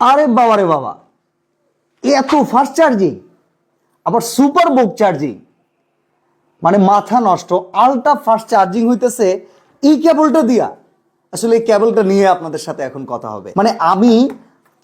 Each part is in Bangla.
আরে বাবা রে বাবা। এত ফাস্ট চার্জিং আবার সুপার বুক চার্জিং মানে মাথা নষ্ট আলট্রা ফাস্ট চার্জিং হইতেছে এই কেবলটা দিয়া। আসলে এই কেবলটা নিয়ে আপনাদের সাথে এখন কথা হবে। মানে আমি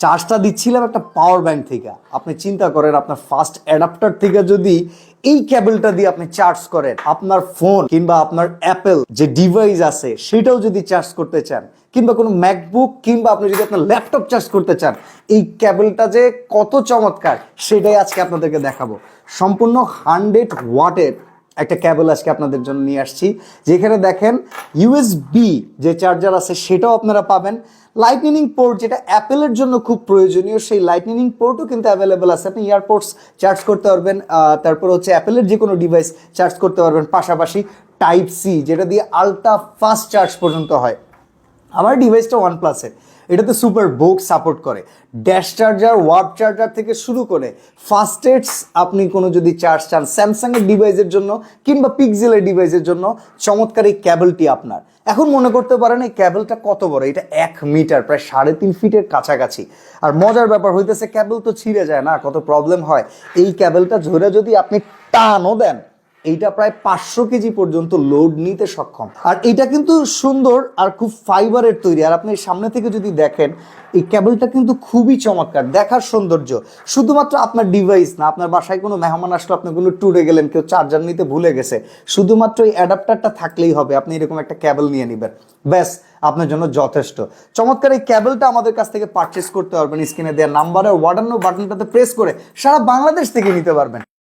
চার্জটা দিচ্ছিলাম একটা পাওয়ার ব্যাংক থেকে। আপনি চিন্তা করেন, আপনার ফাস্ট অ্যাডাপ্টার থেকে যদি এই কেবলটা দিয়ে আপনি চার্জ করেন, আপনার ফোন কিংবা আপনার অ্যাপেল যে ডিভাইস আছে, সেটাও যদি চার্জ করতে চান, কিংবা কোনো ম্যাকবুক কিংবা আপনি যদি আপনার ল্যাপটপ চার্জ করতে চান, এই কেবলটা যে কত চমৎকার, সেটাই আজকে আপনাদেরকে দেখাবো। সম্পূর্ণ হান্ড্রেড ওয়াটের একটা কেবল আজকে আপনাদের জন্য নিয়ে আসছি। যেখানে দেখেন ইউএসবি যে চার্জার আছে, সেটাও আপনারা পাবেন। লাইটনিং পোর্ট যেটা অ্যাপেলের জন্য খুব প্রয়োজনীয়, সেই লাইটনিং পোর্টও কিন্তু অ্যাভেলেবেল আছে। আপনি ইয়ারপোর্টস চার্জ করতে পারবেন তারপর হচ্ছে অ্যাপেলের যে কোনো ডিভাইস চার্জ করতে পারবেন। পাশাপাশি টাইপ সি যেটা দিয়ে আলট্রা ফাস্ট চার্জ পর্যন্ত হয়। আমার ডিভাইসটা ওয়ান প্লাসের এটাতে সুপার বুক সাপোর্ট করে। ড্যাশ চার্জার ওয়ার্প চার্জার থেকে শুরু করে ফাস্টেস্ট আপনি কোনো যদি চার্জ চান, স্যামসাংয়ের ডিভাইসের জন্য কিংবা পিক্সেলের ডিভাইসের জন্য চমৎকার এই ক্যাবলটি আপনার। এখন মনে করতে পারেন এই ক্যাবলটা কত বড়? এটা এক মিটার, প্রায় সাড়ে তিন ফিটের কাছাকাছি। আর মজার ব্যাপার হইতেছে, ক্যাবল তো ছিঁড়ে যায় না, কত প্রবলেম হয়। এই ক্যাবলটা ধরে যদি আপনি টানও দেন এইটা প্রায় পাঁচশো কেজি পর্যন্ত লোড নিতে সক্ষম। আর এটা কিন্তু সুন্দর আর খুব ফাইবারের তৈরি। আর আপনি সামনে থেকে যদি দেখেন, এই কেবলটা কিন্তু খুবই চমৎকার, দেখার সৌন্দর্য। শুধুমাত্র আপনার ডিভাইস না, আপনার বাসায় কোনো মেহমান আসলো, আপনি কোনো ট্যুরে গেলেন, কেউ চার্জার নিতে ভুলে গেছে। শুধুমাত্র এই অ্যাডাপ্টারটা থাকলেই হবে, আপনি এরকম একটা কেবল নিয়ে নেবেন। ব্যাস, আপনার জন্য যথেষ্ট। চমৎকার, এই কেবলটা আমাদের কাছ থেকে পারচেস করতে পারবেন স্ক্রিনে দেওয়া নাম্বারে ওয়ার্ডান্ন বাটনটাতে প্রেস করে সারা বাংলাদেশ থেকে নিতে পারবেন।